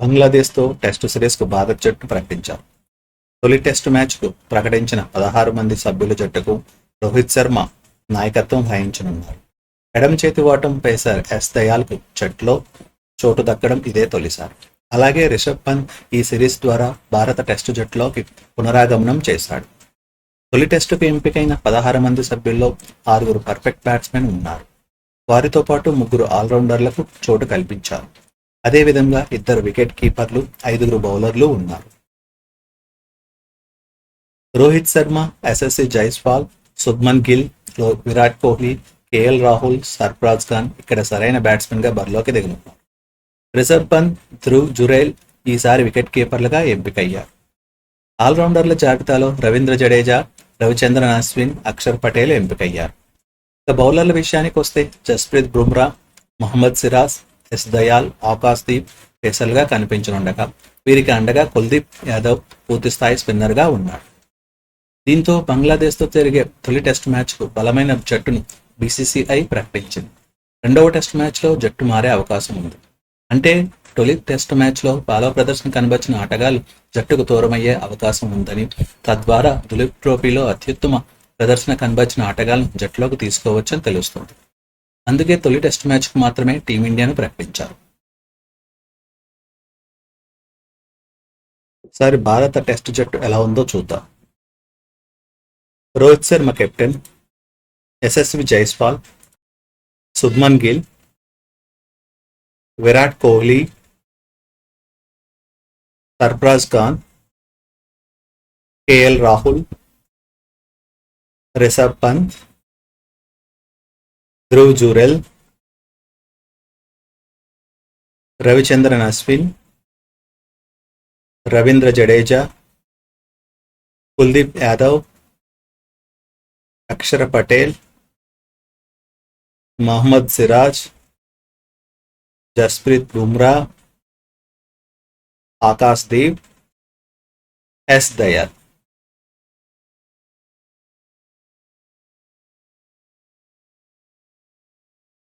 బంగ్లాదేశ్తో test సిరీస్కు Bharat జట్టు ప్రకటించారు. తొలి టెస్టు మ్యాచ్కు ప్రకటించిన పదహారు మంది సభ్యుల జట్టుకు రోహిత్ శర్మ నాయకత్వం వహించనున్నారు. ఎడమ చేతి వాటం పేసర్ ఎస్ దయాల్కు జట్టులో చోటు దక్కడం ఇదే తొలిసారి. అలాగే రిషబ్ పంత్ ఈ సిరీస్ ద్వారా భారత టెస్టు జట్టులోకి పునరాగమనం చేశాడు. తొలి టెస్టుకు ఎంపికైన పదహారు మంది సభ్యుల్లో ఆరుగురు పర్ఫెక్ట్ బ్యాట్స్మెన్ ఉన్నారు. వారితో పాటు ముగ్గురు ఆల్రౌండర్లకు చోటు కల్పించారు. అదేవిధంగా ఇద్దరు వికెట్ కీపర్లు ఐదుగురు బౌలర్లు ఉన్నారు. రోహిత్ శర్మ ఎస్ఎస్సి జైస్వాల్ శుభ్మన్ గిల్ విరాట్ కోహ్లీ కేఎల్ రాహుల్ సర్ఫరాజ్ ఖాన్ ఇక్కడ సరైన బ్యాట్స్మెన్గా బరిలోకి దిగనున్నారు. రిషబ్ పంత్ ధ్రువ్ జురేల్ ఈసారి వికెట్ కీపర్లుగా ఎంపికయ్యారు. ఆల్రౌండర్ల జాబితాలో రవీంద్ర జడేజా రవిచంద్రన్ అశ్విన్ అక్షర్ పటేల్ ఎంపికయ్యారు. ఇక బౌలర్ల విషయానికి వస్తే జస్ప్రీత్ బుమ్రా మహమ్మద్ సిరాజ్ ఎస్ దయాల్ ఆకాశ్ దీప్ పేసర్లుగా కనిపించనుండగా వీరికి అండగా కుల్దీప్ యాదవ్ పూర్తి స్థాయి స్పిన్నర్గా ఉన్నాడు. దీంతో బంగ్లాదేశ్తో జరిగే తొలి టెస్ట్ మ్యాచ్కు బలమైన జట్టును బీసీసీఐ ప్రకటించింది. రెండవ టెస్ట్ మ్యాచ్లో జట్టు మారే అవకాశం ఉంది. అంటే తొలి టెస్ట్ మ్యాచ్లో బాలో ప్రదర్శన కనబరిచిన ఆటగాళ్ళు జట్టుకు దూరమయ్యే అవకాశం ఉందని తద్వారా దులీప్ ట్రోఫీలో అత్యుత్తమ ప్రదర్శన కనబరిచిన ఆటగాళ్ళను జట్టులోకి తీసుకోవచ్చని తెలుస్తుంది. అందుకే తొలి టెస్ట్ మ్యాచ్కు మాత్రమే టీమిండియాను ప్రకటించారు. ఒకసారి భారత టెస్ట్ జట్టు ఎలా ఉందో చూద్దాం. రోహిత్ శర్మ కెప్టెన్ యశస్వి జైస్వాల్ శుభ్మన్ గిల్ విరాట్ కోహ్లీ సర్ఫరాజ్ ఖాన్ కేఎల్ రాహుల్ రిషబ్ పంత్ ధ్రువ్ జూరెల్ రవిచంద్రన్ అశ్విన్ రవీంద్ర జడేజా కుల్దీప్ యాదవ్ అక్షర పటేల్ మహమ్మద్ సిరాజ్ జస్ప్రీత్ బుమ్రా ఆకాశ్ దీప్ ఎస్ దయాల్